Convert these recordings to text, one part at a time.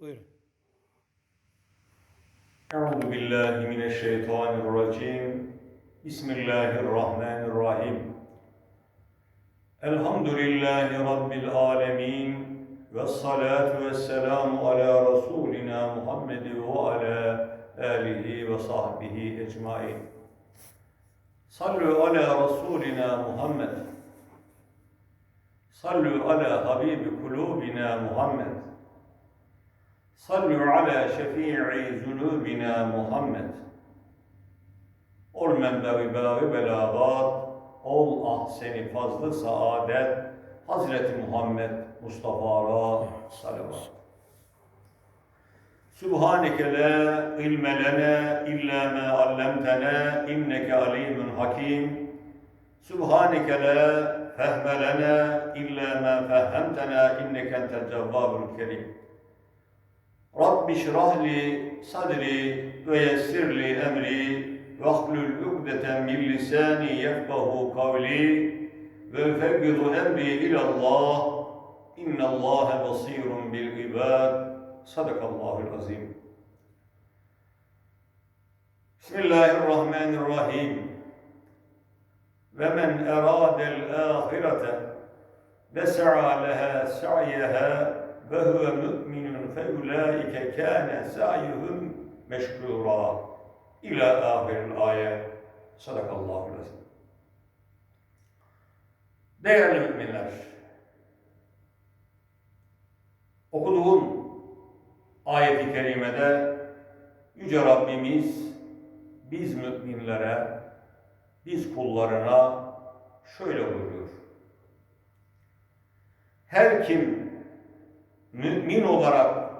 Buyurun. Euzu billahi mineşşeytanirracim. Bismillahirrahmanirrahim. Elhamdülillahi rabbil alamin. Ve salatu ve selamu ala Resulina Muhammedin ve ala alihi ve sahbihi ecmain. Sallu ala Resulina Muhammed. Sallu ala Habibi kulubina Muhammed. Sallu ala şefii zunubina Muhammed. Ol menbevi belavi belagat, ol ah seni fazlı saadet, Hazreti Muhammed Mustafa'ra salavat. Subhaneke la ilme lene illa ma allamtana inneke alimun hakim. Subhaneke la fehme lene illa ma fehemtena inneke entel cevvabul kerim. رب اشرح لي صدري ويسر لي أمري واحلل عقدة من لساني يفقه قولي وأفوض أمري إلى الله. إن الله بصير بالعباد. صدق الله العظيم. بسم الله الرحمن الرحيم. ومن أراد الآخرة وسعى لها سعيها. Ve huve mü'minun fe ulaike kâne sa'yuhum meşkûrâ ila ahiril ayet. Sadakallahu azim. Değerli müminler, okuduğum ayet-i kerimede Yüce Rabbimiz biz müminlere, biz kullarına şöyle buyuruyor. Her kim mümin olarak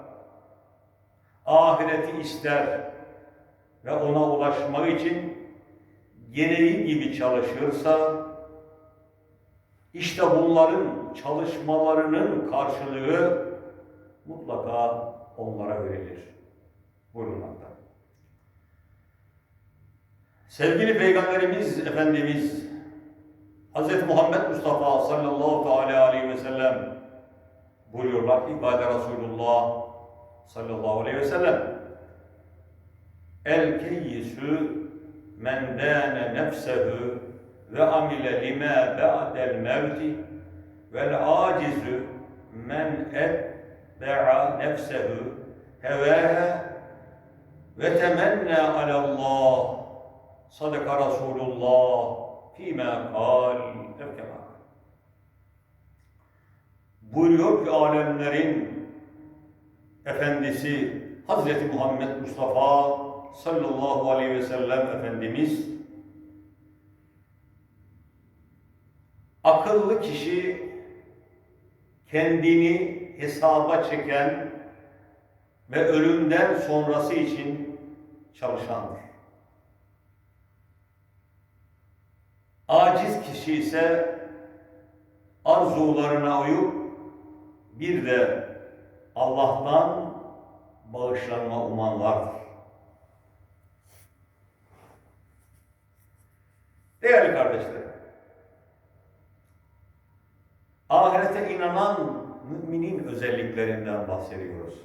ahireti ister ve ona ulaşmak için gereği gibi çalışırsa işte bunların çalışmalarının karşılığı mutlaka onlara verilir. Buyurmakta. Sevgili Peygamberimiz Efendimiz Hz. Muhammed Mustafa sallallahu aleyhi ve sellem buyuruyorlar ki İbade Resulullah sallallahu aleyhi ve sellem El keyyisü men dâne nefsehu ve amile lima ba'del mevti vel acizü men etbe'a nefsehu hevâhe ve temennâ alallah sadaka Resulullah fîmâ kâl evkemâ buyuruyor ki alemlerin efendisi Hazreti Muhammed Mustafa sallallahu aleyhi ve sellem Efendimiz akıllı kişi kendini hesaba çeken ve ölümden sonrası için çalışandır. Aciz kişi ise arzularına uyup bir de Allah'tan bağışlanma umanlardır. Değerli kardeşlerim, ahirete inanan müminin özelliklerinden bahsediyoruz.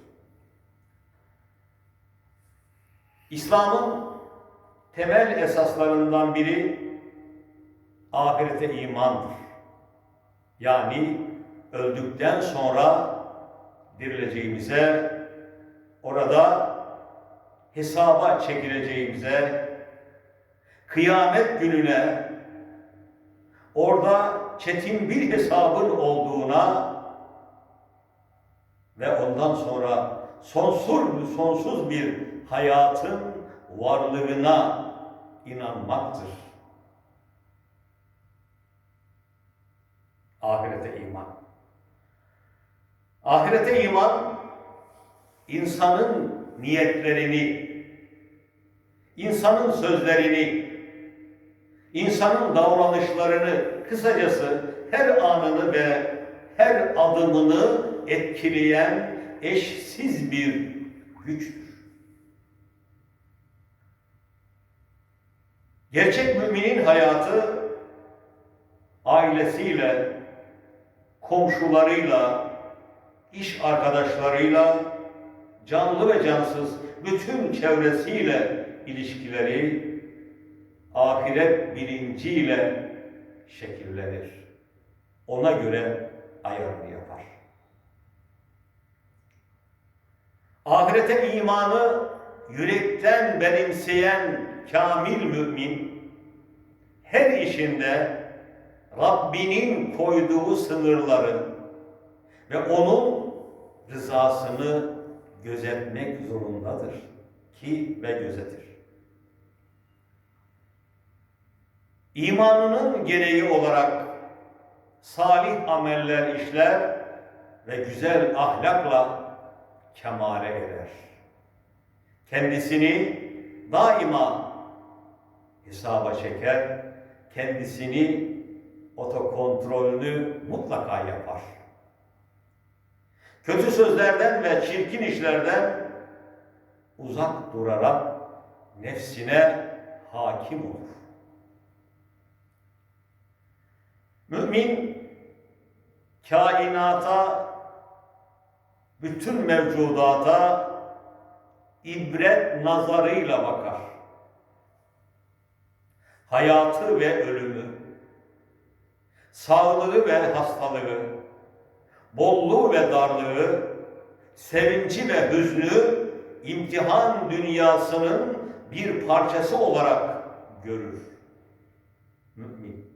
İslam'ın temel esaslarından biri ahirete imandır. Yani öldükten sonra dirileceğimize, orada hesaba çekileceğimize, kıyamet gününe, orada çetin bir hesabın olduğuna ve ondan sonra sonsuz, sonsuz bir hayatın varlığına inanmaktır. Ahirete iman. Ahirete iman, insanın niyetlerini, insanın sözlerini, insanın davranışlarını, kısacası her anını ve her adımını etkileyen eşsiz bir güçtür. Gerçek müminin hayatı ailesiyle, komşularıyla, iş arkadaşlarıyla, canlı ve cansız bütün çevresiyle ilişkileri ahiret bilinciyle şekillenir. Ona göre ayarını yapar. Ahirete imanı yürekten benimseyen kamil mümin her işinde Rabbinin koyduğu sınırları ve onun rızasını gözetmek zorundadır ki ve gözetir. İmanının gereği olarak salih ameller işler ve güzel ahlakla kemale erer. Kendisini daima hesaba çeker, kendisini otokontrolünü mutlaka yapar. Kötü sözlerden ve çirkin işlerden uzak durarak nefsine hakim olur. Mümin kainata, bütün mevcudata ibret nazarıyla bakar. Hayatı ve ölümü, sağlığı ve hastalığı, bolluğu ve darlığı, sevinci ve hüznü imtihan dünyasının bir parçası olarak görür. Mümin.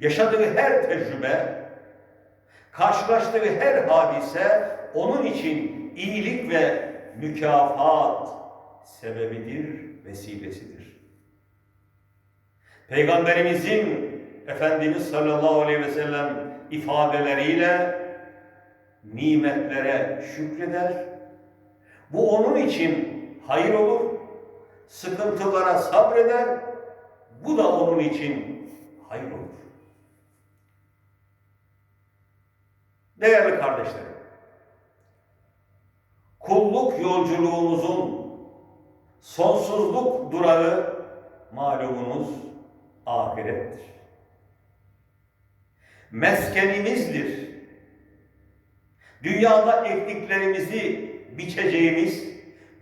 Yaşadığı her tecrübe, karşılaştığı her hadise onun için iyilik ve mükafat sebebidir, vesilesidir. Peygamberimizin Efendimiz sallallahu aleyhi ve sellem ifadeleriyle nimetlere şükreder. Bu onun için hayır olur. Sıkıntılara sabreder. Bu da onun için hayır olur. Değerli kardeşlerim, kulluk yolculuğumuzun sonsuzluk durağı malumunuz ahirettir. Meskenimizdir. Dünyada ektiklerimizi biçeceğimiz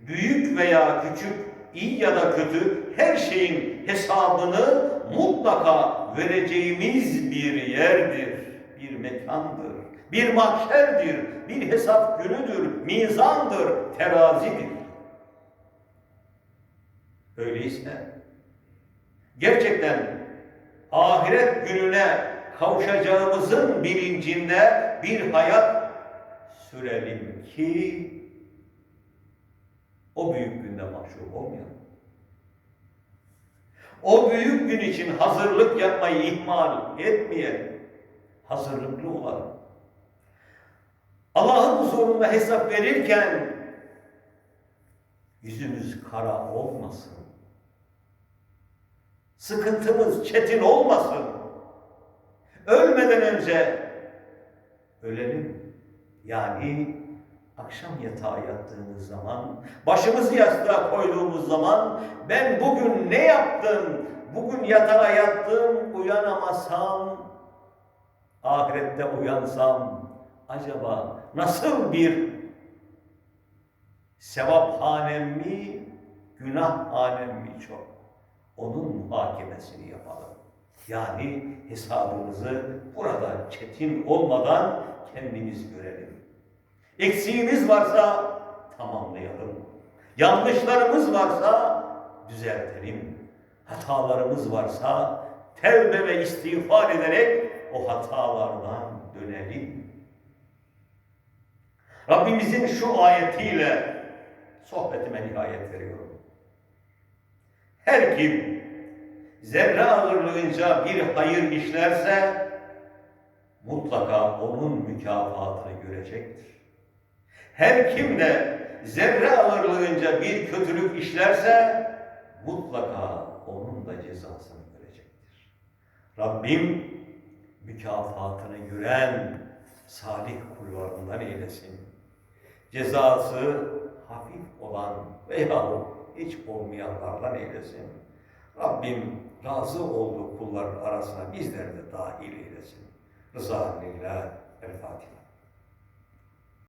büyük veya küçük, iyi ya da kötü her şeyin hesabını mutlaka vereceğimiz bir yerdir, bir mekandır, bir mahşerdir, bir hesap günüdür, mizandır, terazidir. Öyleyse gerçekten ahiret gününe kavuşacağımızın bilincinde bir hayat sürelim ki o büyük günde mahcup olmayalım. O büyük gün için hazırlık yapmayı ihmal etmeyelim. Hazırlıklı olalım. Allah'ın huzurunda hesap verirken yüzümüz kara olmasın. Sıkıntımız çetin olmasın. Ölmeden önce ölelim. Yani akşam yatağa yattığımız zaman, başımızı yastığa koyduğumuz zaman ben bugün ne yaptım? Bugün yatağa yattım, uyanamasam, ahirette uyansam acaba nasıl bir sevap hanem mi, günah hanem mi çok? Onun muhakemesini yapalım. Yani hesabımızı burada çetin olmadan kendimiz görelim. Eksiğimiz varsa tamamlayalım. Yanlışlarımız varsa düzeltelim. Hatalarımız varsa tevbe ve istiğfar ederek o hatalardan dönelim. Rabbimizin şu ayetiyle sohbetime nihayet veriyorum. Her kim zerre ağırlığınca bir hayır işlerse mutlaka onun mükafatını görecektir. Her kim de zerre ağırlığınca bir kötülük işlerse mutlaka onun da cezasını görecektir. Rabbim mükafatını gören salih kullarından eylesin. Cezası hafif olan veya hiç olmayanlardan eylesin. Rabbim razı olduğu kulların arasına bizleri de dahil eylesin. Rıza ile El Fatiha.